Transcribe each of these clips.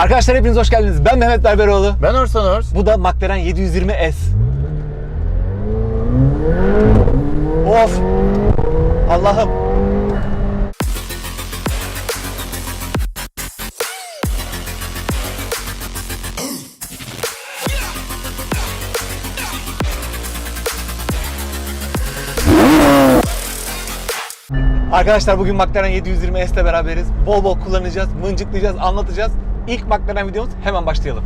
Arkadaşlar hepiniz hoş geldiniz. Ben Mehmet Berberoğlu. Ben Orsan Ors. Bu da McLaren 720S. Of! Allah'ım. Arkadaşlar bugün McLaren 720S ile beraberiz. Bol bol kullanacağız, mıncıklayacağız, anlatacağız. İlk McLaren videomuz hemen başlayalım.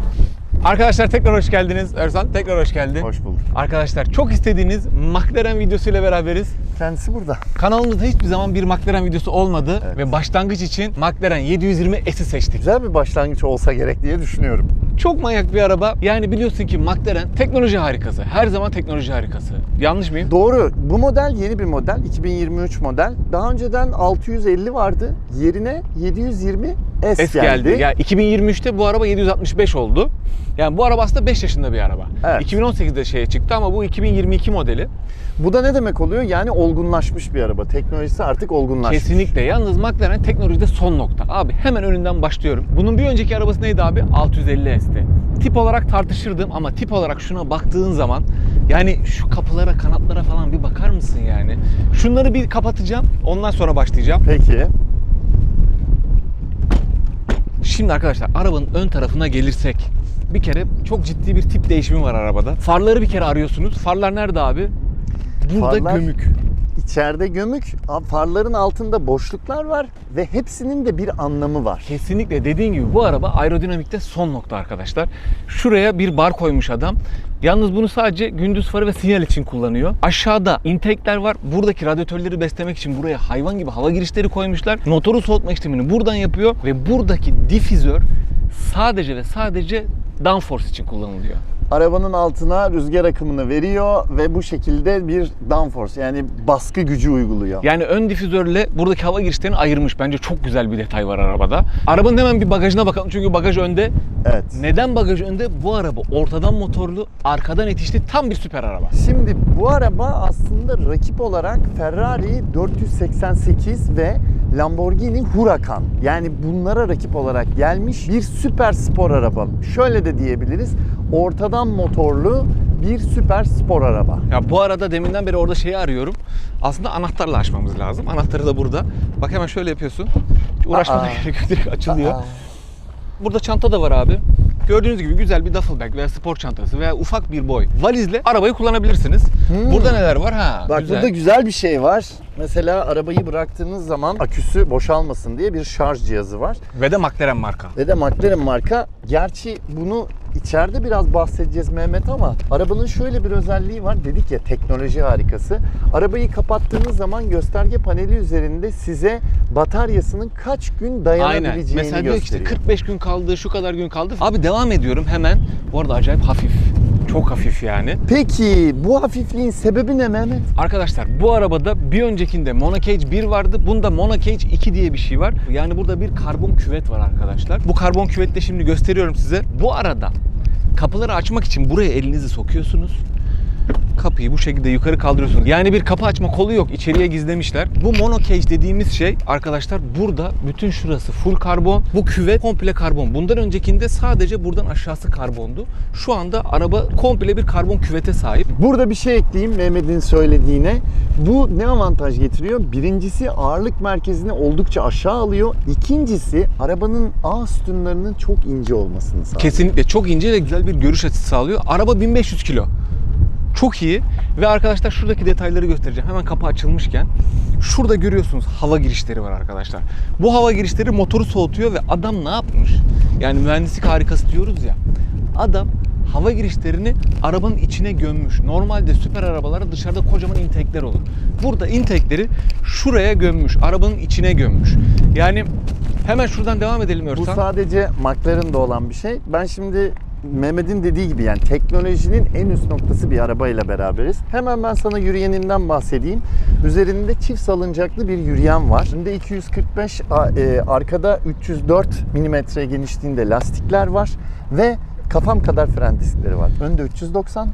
Arkadaşlar tekrar hoş geldiniz. Örsan tekrar hoş geldin. Hoş bulduk. Arkadaşlar çok istediğiniz McLaren videosuyla beraberiz. Kendisi burada. Kanalımızda hiçbir zaman bir McLaren videosu olmadı Evet. ve başlangıç için McLaren 720S'i seçtik. Güzel bir başlangıç olsa gerek diye düşünüyorum. Çok manyak bir araba. Yani biliyorsun ki McLaren teknoloji harikası. Her zaman teknoloji harikası. Yanlış mıyım? Doğru. Bu model yeni bir model. 2023 model. Daha önceden 650 vardı. Yerine 720 S, S geldi. Ya 2023'te bu araba 765 oldu. Yani bu araba aslında 5 yaşında bir araba. Evet. 2018'de şeye çıktı ama bu 2022 modeli. Bu da ne demek oluyor? Yani olgunlaşmış bir araba. Teknolojisi artık olgunlaşmış. Kesinlikle. Yalnız McLaren teknolojide son nokta. Abi hemen önünden başlıyorum. Bunun bir önceki arabası neydi abi? 650S'ti. Tip olarak tartışırdım ama tip olarak şuna baktığın zaman yani şu kapılara, kanatlara falan bir bakar mısın yani? Şunları bir kapatacağım. Ondan sonra başlayacağım. Peki. Şimdi arkadaşlar arabanın ön tarafına gelirsek bir kere çok ciddi bir tip değişimi var arabada. Farları bir kere arıyorsunuz. Farlar nerede abi? Burada Farlar- gömük. İçeride gömük, farların altında boşluklar var ve hepsinin de bir anlamı var. Kesinlikle dediğin gibi bu araba aerodinamikte son nokta arkadaşlar. Şuraya bir bar koymuş adam. Yalnız bunu sadece gündüz farı ve sinyal için kullanıyor. Aşağıda intake'ler var. Buradaki radyatörleri beslemek için buraya hayvan gibi hava girişleri koymuşlar. Motoru soğutma işlemini buradan yapıyor ve buradaki difüzör sadece ve sadece downforce için kullanılıyor. Arabanın altına rüzgar akımını veriyor ve bu şekilde bir downforce yani baskı gücü uyguluyor. Yani ön difüzörle buradaki hava girişlerini ayırmış. Bence çok güzel bir detay var arabada. Arabanın hemen bir bagajına bakalım çünkü bagaj önde. Evet. Neden bagaj önde? Bu araba ortadan motorlu, arkadan itişli tam bir süper araba. Şimdi bu araba aslında rakip olarak Ferrari 488 ve Lamborghini Huracan. Yani bunlara rakip olarak gelmiş bir süper spor araba. Şöyle de diyebiliriz. Ortadan motorlu bir süper spor araba. Ya bu arada deminden beri orada şeyi arıyorum. Aslında anahtarla açmamız lazım. Anahtarı da burada. Bak hemen şöyle yapıyorsun. Hiç uğraşmana Aa. gerek yok. Direkt açılıyor. Aa. Burada çanta da var abi. Gördüğünüz gibi güzel bir duffel bag veya spor çantası veya ufak bir boy valizle arabayı kullanabilirsiniz. Hmm. Burada neler var? Ha, Bak güzel. burada güzel bir şey var. Mesela arabayı bıraktığınız zaman aküsü boşalmasın diye bir şarj cihazı var. Ve de McLaren marka. Ve de McLaren marka. Gerçi bunu içeride biraz bahsedeceğiz Mehmet ama arabanın şöyle bir özelliği var. Dedik ya teknoloji harikası. Arabayı kapattığınız zaman gösterge paneli üzerinde size bataryasının kaç gün Aynen. dayanabileceğini Mesela diyor ki işte gösteriyor. 45 gün kaldı, şu kadar gün kaldı. Abi devam ediyorum hemen. Bu arada acayip hafif. Çok hafif yani. Peki bu hafifliğin sebebi ne Mehmet? Arkadaşlar bu arabada bir öncekinde Monocage 1 vardı. Bunda Monocage 2 diye bir şey var. Yani burada bir karbon küvet var arkadaşlar. Bu karbon küvette şimdi gösteriyorum size. Bu arada kapıları açmak için buraya elinizi sokuyorsunuz. Kapıyı bu şekilde yukarı kaldırıyorsunuz. Yani bir kapı açma kolu yok. İçeriye gizlemişler. Bu monocage dediğimiz şey arkadaşlar burada bütün şurası full karbon. Bu küvet komple karbon. Bundan öncekinde sadece buradan aşağısı karbondu. Şu anda araba komple bir karbon küvete sahip. Burada bir şey ekleyeyim Mehmet'in söylediğine. Bu ne avantaj getiriyor? Birincisi ağırlık merkezini oldukça aşağı alıyor. İkincisi arabanın ağ sütunlarının çok ince olmasını sağlıyor. Kesinlikle çok ince ve güzel bir görüş açısı sağlıyor. Araba 1500 kilo. Çok iyi. Ve arkadaşlar şuradaki detayları göstereceğim. Hemen kapı açılmışken. Şurada görüyorsunuz hava girişleri var arkadaşlar. Bu hava girişleri motoru soğutuyor ve adam ne yapmış? Yani mühendislik harikası diyoruz ya. Adam hava girişlerini arabanın içine gömmüş. Normalde süper arabalara dışarıda kocaman intake'ler olur. Burada intake'leri şuraya gömmüş. Arabanın içine gömmüş. Yani hemen şuradan devam edelim Bu Örsan. sadece McLaren'da olan bir şey. Ben şimdi Mehmet'in dediği gibi yani teknolojinin en üst noktası bir arabayla beraberiz. Hemen ben sana yürüyeninden bahsedeyim. Üzerinde çift salıncaklı bir yürüyen var. Önde 245, a- e, arkada 304 mm genişliğinde lastikler var ve kafam kadar fren diskleri var. Önde 390,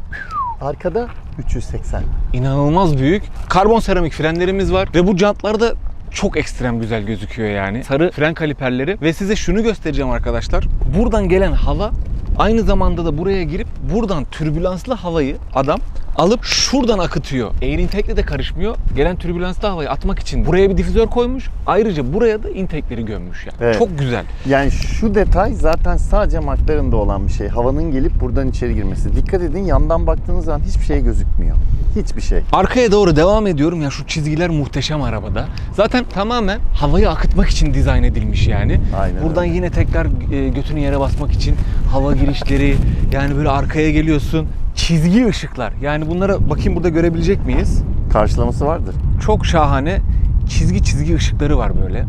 arkada 380. İnanılmaz büyük. Karbon seramik frenlerimiz var ve bu jantlarda çok ekstrem güzel gözüküyor yani. Sarı fren kaliperleri ve size şunu göstereceğim arkadaşlar. Buradan gelen hava aynı zamanda da buraya girip buradan türbülanslı havayı adam alıp şuradan akıtıyor. Air intake'le de karışmıyor. Gelen türbülanslı havayı atmak için buraya bir difüzör koymuş. Ayrıca buraya da intake'leri gömmüş yani. Evet. Çok güzel. Yani şu detay zaten sadece McLaren'da olan bir şey. Havanın gelip buradan içeri girmesi. Dikkat edin yandan baktığınız zaman hiçbir şey gözükmüyor. Hiçbir şey. Arkaya doğru devam ediyorum ya şu çizgiler muhteşem arabada. Zaten tamamen havayı akıtmak için dizayn edilmiş yani. Aynen Buradan öyle. yine tekrar e, götünü yere basmak için hava girişleri yani böyle arkaya geliyorsun. Çizgi ışıklar. Yani bunlara bakayım burada görebilecek miyiz? Karşılaması vardır. Çok şahane çizgi çizgi ışıkları var böyle.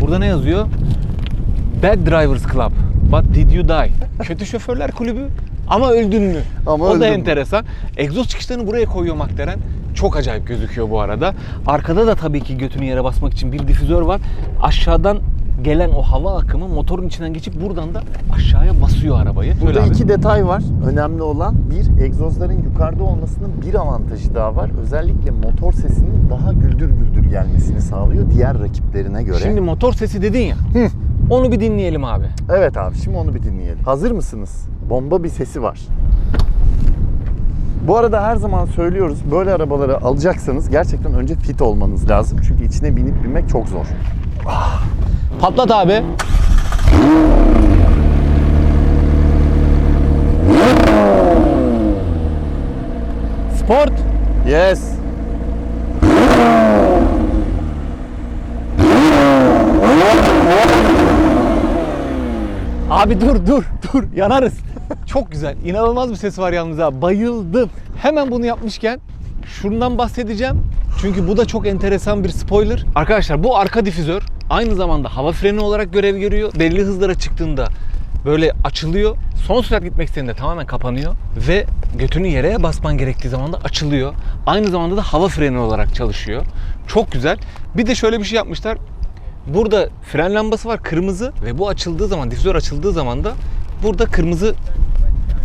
Burada ne yazıyor? Bad Drivers Club. But did you die? Kötü şoförler kulübü ama öldün mü? Ama o da öldüm mü? enteresan. Egzoz çıkışlarını buraya koyuyor McLaren. Çok acayip gözüküyor bu arada. Arkada da tabii ki götünü yere basmak için bir difüzör var. Aşağıdan gelen o hava akımı motorun içinden geçip buradan da aşağıya basıyor arabayı. Burada Söyle abi. iki detay var. Önemli olan bir egzozların yukarıda olmasının bir avantajı daha var. Özellikle motor sesinin daha güldür güldür gelmesini sağlıyor diğer rakiplerine göre. Şimdi motor sesi dedin ya. Hı. Onu bir dinleyelim abi. Evet abi şimdi onu bir dinleyelim. Hazır mısınız? Bomba bir sesi var. Bu arada her zaman söylüyoruz böyle arabaları alacaksanız gerçekten önce fit olmanız lazım. Çünkü içine binip binmek çok zor. Patlat abi. Sport. Yes. Abi dur dur dur yanarız. Çok güzel. İnanılmaz bir ses var yalnız ha. Bayıldım. Hemen bunu yapmışken şundan bahsedeceğim. Çünkü bu da çok enteresan bir spoiler. Arkadaşlar bu arka difüzör aynı zamanda hava freni olarak görev görüyor. Belli hızlara çıktığında böyle açılıyor. Son sürat gitmek istediğinde tamamen kapanıyor ve götünü yere basman gerektiği zaman da açılıyor. Aynı zamanda da hava freni olarak çalışıyor. Çok güzel. Bir de şöyle bir şey yapmışlar. Burada fren lambası var kırmızı ve bu açıldığı zaman, difüzör açıldığı zaman da burada kırmızı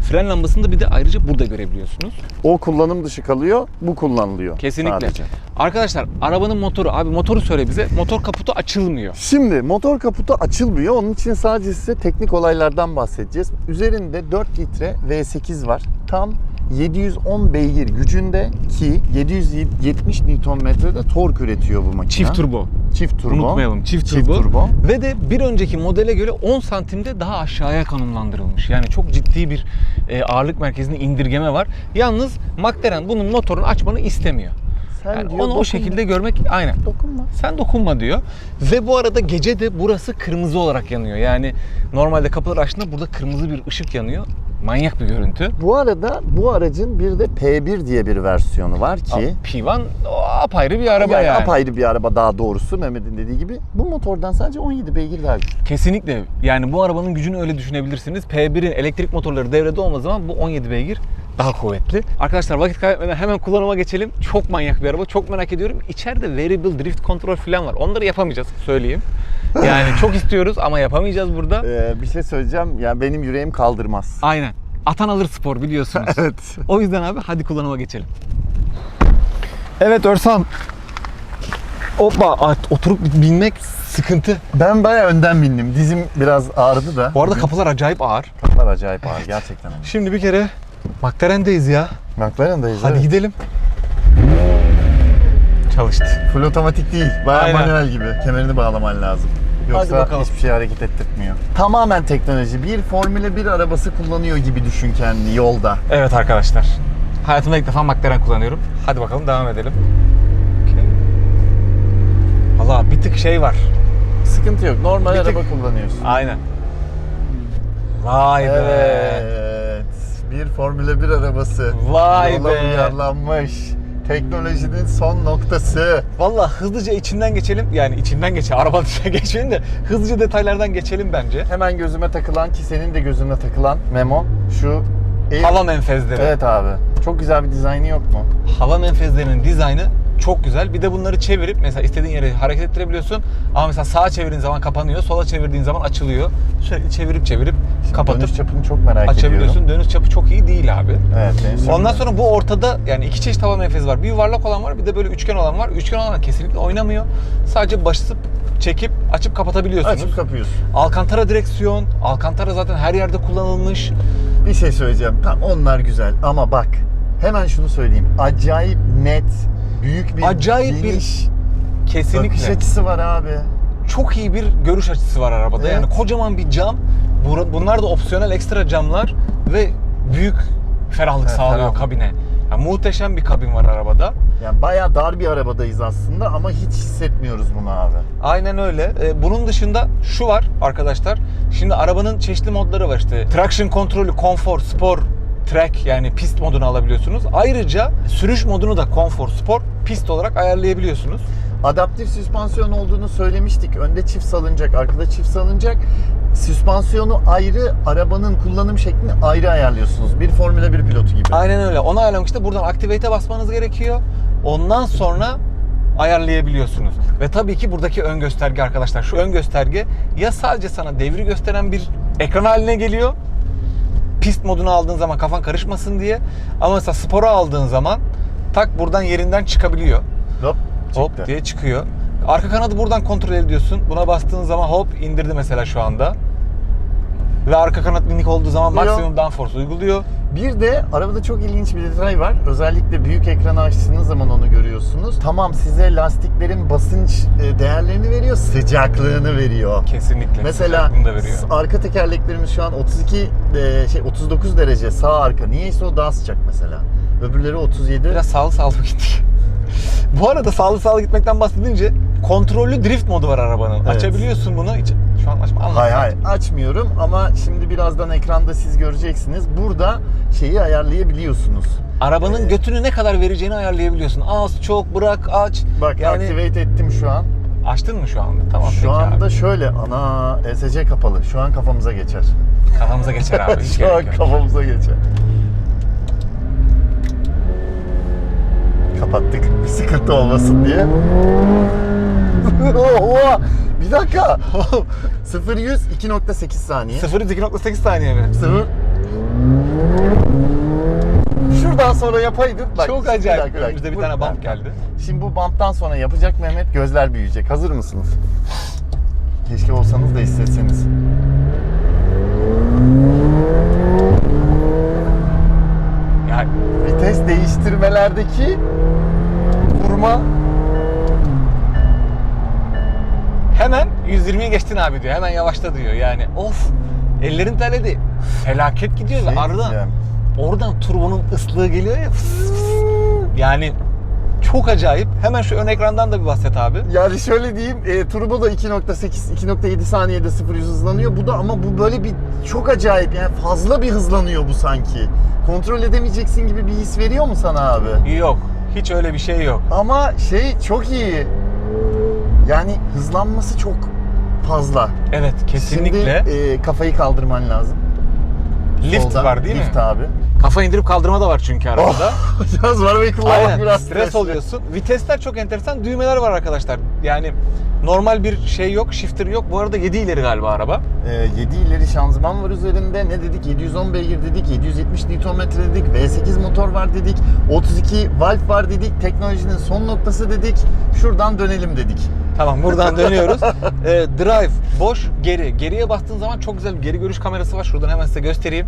fren lambasını da bir de ayrıca burada görebiliyorsunuz. O kullanım dışı kalıyor, bu kullanılıyor. Kesinlikle. sadece. Arkadaşlar arabanın motoru, abi motoru söyle bize. Motor kaputu açılmıyor. Şimdi motor kaputu açılmıyor. Onun için sadece size teknik olaylardan bahsedeceğiz. Üzerinde 4 litre V8 var. Tam 710 beygir gücünde ki 770 Nm'de tork üretiyor bu makine. Çift turbo. Çift turbo. Unutmayalım çift, Çift turbo. turbo. Ve de bir önceki modele göre 10 santimde daha aşağıya konumlandırılmış. Yani çok ciddi bir e, ağırlık merkezinde indirgeme var. Yalnız McLaren bunun motorunu açmanı istemiyor. Sen Yani diyor, onu o dokunma. şekilde görmek aynen. dokunma. Sen dokunma diyor. Ve bu arada gece de burası kırmızı olarak yanıyor. Yani normalde kapılar açtığında burada kırmızı bir ışık yanıyor. Manyak bir görüntü. Bu arada bu aracın bir de P1 diye bir versiyonu var ki P1 o apayrı bir araba yani, yani. apayrı bir araba daha doğrusu Mehmet'in dediği gibi. Bu motordan sadece 17 beygir daha güçlü. Kesinlikle. Yani bu arabanın gücünü öyle düşünebilirsiniz. P1'in elektrik motorları devrede olmadığı zaman bu 17 beygir daha kuvvetli. Arkadaşlar vakit kaybetmeden hemen kullanıma geçelim. Çok manyak bir araba. Çok merak ediyorum. İçeride variable drift kontrol falan var. Onları yapamayacağız söyleyeyim. Yani çok istiyoruz ama yapamayacağız burada. Ee, bir şey söyleyeceğim. Yani benim yüreğim kaldırmaz. Aynen. Atan alır spor biliyorsunuz. evet. O yüzden abi hadi kullanıma geçelim. Evet Örsan. Hoppa at- oturup binmek sıkıntı. Ben bayağı önden bindim. Dizim biraz ağrıdı da. Bu arada kapılar acayip ağır. kapılar acayip ağır gerçekten. Şimdi bir kere McLaren'deyiz ya. McLaren'dayız Hadi evet. gidelim. Çalıştı. Full otomatik değil. Bayağı Aynen. manuel gibi. Kemerini bağlaman lazım. Yoksa bakalım. hiçbir şey hareket ettirtmiyor. Tamamen teknoloji. Bir Formula 1 arabası kullanıyor gibi düşün kendini yolda. Evet arkadaşlar. Hayatımda ilk defa McLaren kullanıyorum. Hadi bakalım devam edelim. Valla bir tık şey var. Sıkıntı yok. Normal Bir tık- araba kullanıyorsun. Aynen. Vay be. Evet. Bir Formula 1 arabası. Vay Yola be. uyarlanmış. Teknolojinin son noktası. Valla hızlıca içinden geçelim. Yani içinden geç. Arabanın içine geçmeyin de hızlıca detaylardan geçelim bence. Hemen gözüme takılan ki senin de gözüne takılan Memo şu Air- Hava menfezleri. Evet abi. Çok güzel bir dizaynı yok mu? Hava menfezlerinin dizaynı Çok güzel. Bir de bunları çevirip mesela istediğin yere hareket ettirebiliyorsun. Ama mesela sağa çevirdiğin zaman kapanıyor, sola çevirdiğin zaman açılıyor. Sürekli çevirip çevirip kapatıp Dönüş çapını çok merak açabiliyorsun. ediyorum. Dönüş çapı çok iyi değil abi. Evet. çapı- Ondan sonra bu ortada yani iki çeşit hava menfezi var. Bir yuvarlak olan var bir de böyle üçgen olan var. Üçgen olan kesinlikle oynamıyor. Sadece basıp çekip açıp kapatabiliyorsunuz. Açıp kapıyorsun. Alcantara direksiyon. Alcantara zaten her yerde kullanılmış. Bir şey söyleyeceğim. Tamam onlar güzel ama bak hemen şunu söyleyeyim. Acayip net, büyük bir Acayip bir geniş bakış Kesinlikle. açısı var abi. Çok iyi bir görüş açısı var arabada. Evet. Yani kocaman bir cam. Bu- Bunlar da opsiyonel ekstra camlar ve büyük ferahlık Evet, sağlıyor ferahlık. kabine. Yani muhteşem bir kabin var arabada. Yani bayağı dar bir arabadayız aslında ama hiç hissetmiyoruz bunu abi. Aynen öyle. Ee, bunun dışında şu var arkadaşlar. Şimdi arabanın çeşitli modları var işte. Traction kontrolü, konfor, spor, track yani pist modunu alabiliyorsunuz. Ayrıca sürüş modunu da konfor, spor, pist olarak ayarlayabiliyorsunuz. Adaptif süspansiyon olduğunu söylemiştik. Önde çift salıncak, arkada çift salıncak. Süspansiyonu ayrı, arabanın kullanım şeklini ayrı ayarlıyorsunuz. Bir Formula 1 pilotu gibi. Aynen öyle. Onu ayarlamak işte buradan Activate'e basmanız gerekiyor. Ondan sonra ayarlayabiliyorsunuz. Ve tabii ki buradaki ön gösterge arkadaşlar. Şu ön gösterge ya sadece sana devri gösteren bir ekran haline geliyor. Pist modunu aldığın zaman kafan karışmasın diye. Ama mesela spora aldığın zaman tak buradan yerinden çıkabiliyor. Hop, Hop çıktı. diye çıkıyor. Arka kanadı buradan kontrol ediyorsun. Buna bastığın zaman hop indirdi mesela şu anda. Ve arka kanat minik olduğu zaman maksimum downforce uyguluyor. Bir de arabada çok ilginç bir detay var. Özellikle büyük ekranı açtığınız zaman onu görüyorsunuz. Tamam size lastiklerin basınç e, değerlerini veriyor, sıcaklığını veriyor. Kesinlikle. Mesela veriyor. arka tekerleklerimiz şu an 32 e, şey 39 derece sağ arka. Niyeyse o daha sıcak mesela. Öbürleri 37. Biraz sağlı sağlı gittik. Bu arada sağlı sağlı gitmekten bahsedince kontrollü drift modu var arabanın. Evet. Açabiliyorsun bunu. Şu an açma. anlat Hay sen. hay açmıyorum ama şimdi birazdan ekranda siz göreceksiniz. Burada şeyi ayarlayabiliyorsunuz. Arabanın Ee, götünü ne kadar vereceğini ayarlayabiliyorsun. Az, çok, bırak, aç. Bak yani activate ettim şu an. açtın mı şu anda? Tamam Şu anda abi. şöyle ana ESC kapalı. Şu an kafamıza geçer. Kafamıza geçer abi. Şu an kafamıza geçer. Kapattık. Bir sıkıntı olmasın diye. Oha! Bir dakika. 0 100 2.8 saniye. 0 2.8 saniye mi? 0 Şuradan sonra yapaydık. Bak, Çok acayip. dakika, dakika. Önümüzde bir tane bump geldi. Şimdi bu bump'tan sonra yapacak Mehmet gözler büyüyecek. Hazır mısınız? Keşke olsanız da hissetseniz. Yani Vites değiştirmelerdeki vurma hemen 120'ye geçtin abi diyor. Hemen yavaşla diyor. Yani of ellerin terledi. Felaket gidiyor ve Şey aradan diyeceğim. oradan turbonun ıslığı geliyor ya. fıs fıs. Yani çok acayip. Hemen şu ön ekrandan da bir bahset abi. Yani şöyle diyeyim, e, turbo da 2.8, 2.7 saniyede 0 100 hızlanıyor. Bu da ama bu böyle bir çok acayip yani fazla bir hızlanıyor bu sanki. Kontrol edemeyeceksin gibi bir his veriyor mu sana abi? Yok. Hiç öyle bir şey yok. Ama şey çok iyi. Yani hızlanması çok fazla. Evet kesinlikle. Şimdi e, kafayı kaldırman lazım. lift Soldan. var değil lift mi? abi. Kafa indirip kaldırma da var çünkü arabada. Yalnız var arabayı kullanmak Aynen. biraz Stres stresli. oluyorsun. Vitesler çok enteresan. Düğmeler var arkadaşlar. Yani normal bir şey yok, shifter yok. Bu arada 7 ileri galiba araba. Ee, 7 ileri şanzıman var üzerinde. Ne dedik? 710 beygir dedik, 770 Nm dedik, V8 motor var dedik, 32 valve var dedik, teknolojinin son noktası dedik. Şuradan dönelim dedik. Tamam buradan dönüyoruz. Ee, drive, boş, geri. Geriye bastığın zaman çok güzel bir geri görüş kamerası var. Şuradan hemen size göstereyim.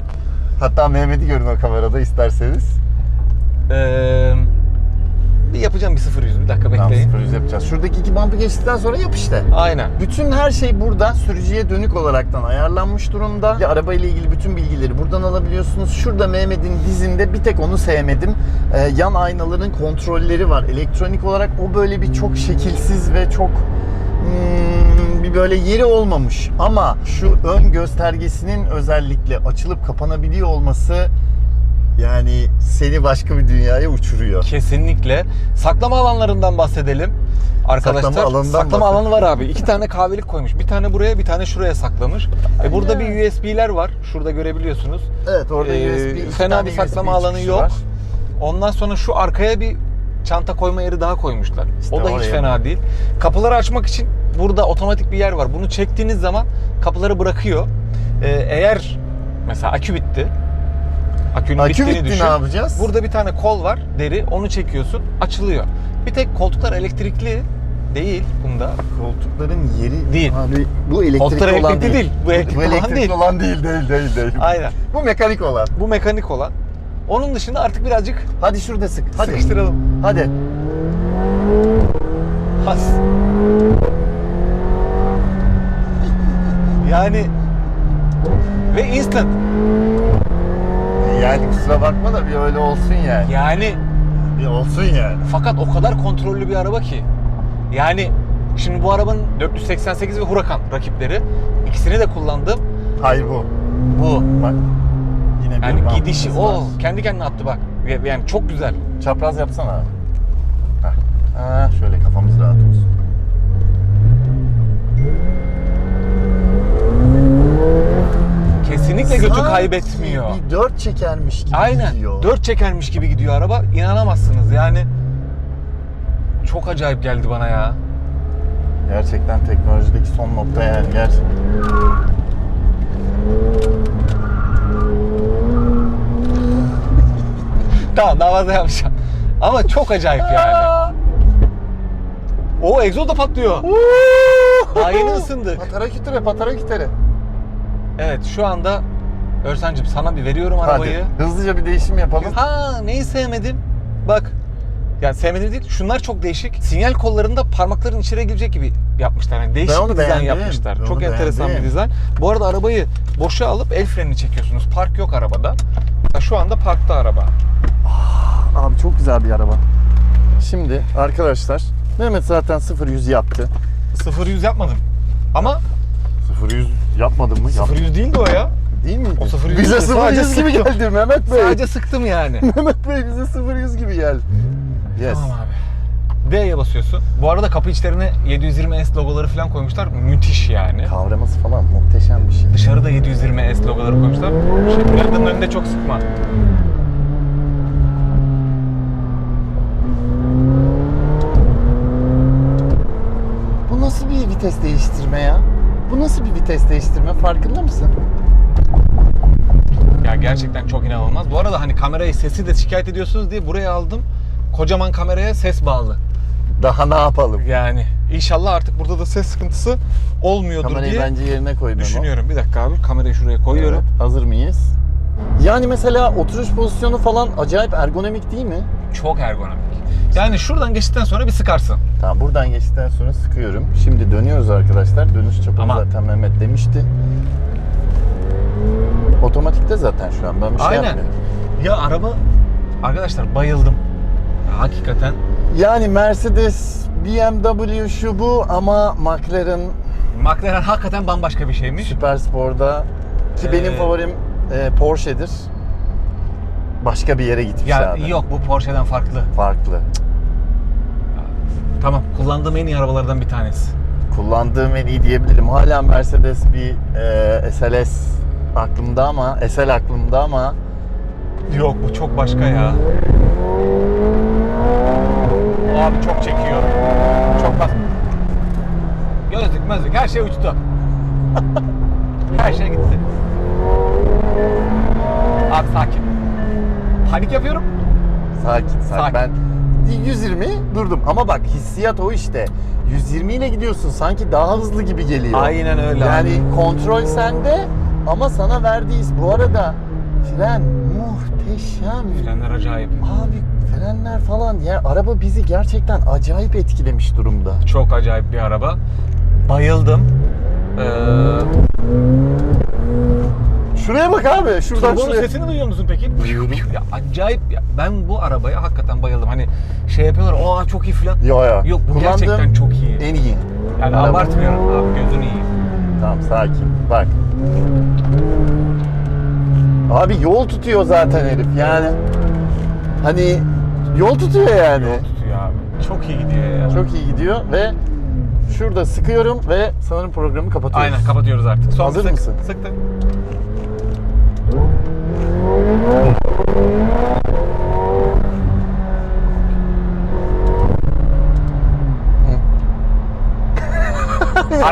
Hatta Mehmet'i görün o kamerada isterseniz. Ee, bir yapacağım bir 0 100 bir dakika Tamam, bekleyin. 0 yapacağız. Şuradaki iki bump'ı geçtikten sonra yap işte. Aynen. Bütün her şey burada sürücüye dönük olaraktan ayarlanmış durumda. Ya araba ile ilgili bütün bilgileri buradan alabiliyorsunuz. Şurada Mehmet'in dizinde bir tek onu sevmedim. Ee, yan aynaların kontrolleri var. Elektronik olarak o böyle bir çok şekilsiz ve çok hmm, bir böyle yeri olmamış. Ama şu ön göstergesinin özellikle açılıp kapanabiliyor olması yani seni başka bir dünyaya uçuruyor. Kesinlikle. Saklama alanlarından bahsedelim. Arkadaşlar Saklama alanından saklama alanı var abi. İki tane kahvelik koymuş. Bir tane buraya, bir tane şuraya saklamış. E burada bir USB'ler var. Şurada görebiliyorsunuz. Evet orada Ee, USB, fena bir saklama USB alanı yok. var. Ondan sonra şu arkaya bir çanta koyma yeri daha koymuşlar. İşte o da hiç fena değil. Kapıları açmak için burada otomatik bir yer var. Bunu çektiğiniz zaman kapıları bırakıyor. Ee, eğer mesela akü bitti. Akünün Akü bittiğini bitti düşün. ne yapacağız? Burada bir tane kol var, deri. Onu çekiyorsun, açılıyor. Bir tek koltuklar elektrikli değil bunda. Koltukların yeri Değil. Abi bu elektrikli Koltuklar olan elektrikli değil. Bu elektrikli olan elektrikli değil. olan değil değil değil değil. Aynen. Bu mekanik olan. Bu mekanik olan. Onun dışında artık birazcık Hadi şurada sık. Hadi. sıkıştıralım. Hadi. Has. Yani ve instant. Yani kusura bakma da bir öyle olsun yani. Yani Bir olsun yani. fakat o kadar kontrollü bir araba ki. Yani şimdi bu arabanın 488 ve Huracan rakipleri. ikisini de kullandım. Hayır bu. Bu. Bak. Yine bir Yani rampamız gidişi var. o kendi kendine attı bak. Yani çok güzel. Çapraz yapsana abi. Heh. Ha, şöyle kafamız rahat olsun. Kaybetmiyor. Bir dört çekermiş gibi Aynen. gidiyor. Dört çekermiş gibi gidiyor araba. İnanamazsınız yani. Çok acayip geldi bana ya. Gerçekten teknolojideki son nokta yani. Gerçekten. Tamam daha fazla yapmayacağım. Ama çok acayip yani. O egzoz da patlıyor. Daha yeni ısındık. Patara kütüre, patara kütüre. Evet şu anda Örsen'cim sana bir veriyorum arabayı. Hadi hızlıca bir değişim yapalım. Ha neyi sevmedim? Bak. Yani sevmedim değil. Şunlar çok değişik. Sinyal kollarında parmakların içeri girecek gibi yapmışlar. Yani değişik bir dizayn yapmışlar. Ben çok enteresan beğendim. bir dizayn. Bu arada arabayı boşa alıp el frenini çekiyorsunuz. Park yok arabada. Şu anda parkta araba. Abi çok güzel bir araba. Şimdi arkadaşlar Mehmet zaten 0-100 yaptı. 0-100 yapmadım. Ama 0-100 yapmadın mı? Yaptı. 0-100 değildi o ya. Değil miydi? O 0-100 Bize değil, sadece 0-100 gibi sıktım. geldi Mehmet Bey. Sadece sıktım yani. Mehmet Bey bize 0-100 gibi geldi. Yes. Tamam abi. D'ye basıyorsun. Bu arada kapı içlerine 720S logoları falan koymuşlar. Müthiş yani. Kavraması falan muhteşem bir şey. Dışarıda 720S logoları koymuşlar. Şey, Brandon'ın önünde çok sıkma. Bu nasıl bir vites değiştirme ya? Bu nasıl bir vites değiştirme farkında mısın? Ya gerçekten çok inanılmaz. Bu arada hani kamerayı sesi de şikayet ediyorsunuz diye buraya aldım. Kocaman kameraya ses bağlı. Daha ne yapalım? Yani inşallah artık burada da ses sıkıntısı olmuyordur Kamerayı diye bence yerine koy Memo. düşünüyorum. Bir dakika abi kamerayı şuraya koyuyorum. Evet, hazır mıyız? Yani mesela oturuş pozisyonu falan acayip ergonomik değil mi? Çok ergonomik. Yani şuradan geçtikten sonra bir sıkarsın. Tamam buradan geçtikten sonra sıkıyorum. Şimdi dönüyoruz arkadaşlar. Dönüş çapını Tamam. zaten Mehmet demişti. Otomatikte zaten şu an ben bir şey Aynen. yapmıyorum. Ya araba arkadaşlar bayıldım. Ya hakikaten Yani Mercedes, BMW şu bu ama McLaren McLaren hakikaten bambaşka bir şeymiş. Süper Spor'da ki Ee, benim favorim e, Porsche'dir. Başka bir yere gitmiş Ya abi. yok bu Porsche'den farklı. Farklı. Tamam kullandığım en iyi arabalardan bir tanesi. Kullandığım en iyi diyebilirim. Hala Mercedes bir e, SLS aklımda ama SL aklımda ama Yok bu çok başka ya. Abi çok çekiyor. Çok bas. Gözlük mözlük her şey uçtu. her şey gitti. Abi sakin. Panik yapıyorum. sakin sakin. Sakin. Ben 120 durdum ama bak hissiyat o işte. 120 ile gidiyorsun sanki daha hızlı gibi geliyor. Aynen öyle Yani abi. kontrol sende ama sana verdiği his. Bu arada fren muhteşem. Frenler acayip. Abi frenler falan yani araba bizi gerçekten acayip etkilemiş durumda. Çok acayip bir araba. Bayıldım. Ee, Şuraya bak abi şuradan Turbonun şuraya. sesini duyuyor musun peki? Duyuyorum. Ya acayip ya. Ben bu arabaya hakikaten bayıldım. Hani şey yapıyorlar, aa çok iyi filan. Yo yo. Yok bu Kullandığım gerçekten çok iyi. En iyi. Yani Araba. abartmıyorum abi gözünü yiyeyim. Tamam sakin. Bak. Abi yol tutuyor zaten herif yani. Hani yol tutuyor yani. Yol tutuyor abi. Çok iyi gidiyor ya. Çok iyi gidiyor ve şurada sıkıyorum ve sanırım programı kapatıyoruz. Aynen kapatıyoruz artık. Son Hazır sık, mısın? Sıktık.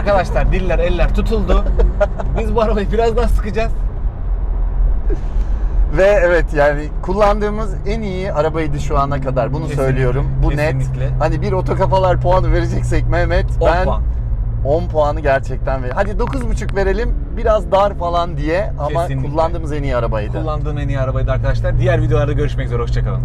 Ayaklar, diller, eller tutuldu. Biz bu arabayı biraz daha sıkacağız. Ve evet yani kullandığımız en iyi arabaydı şu ana kadar. Bunu Kesinlikle, söylüyorum. Bu kesinlikle. net. Hani bir otokafalar puanı vereceksek Mehmet 10 ben puan. 10 puanı gerçekten ver. Hadi 9.5 verelim. Biraz dar falan diye ama Kesinlikle. kullandığımız en iyi arabaydı. Kullandığım en iyi arabaydı arkadaşlar. Diğer videolarda görüşmek üzere. Hoşçakalın.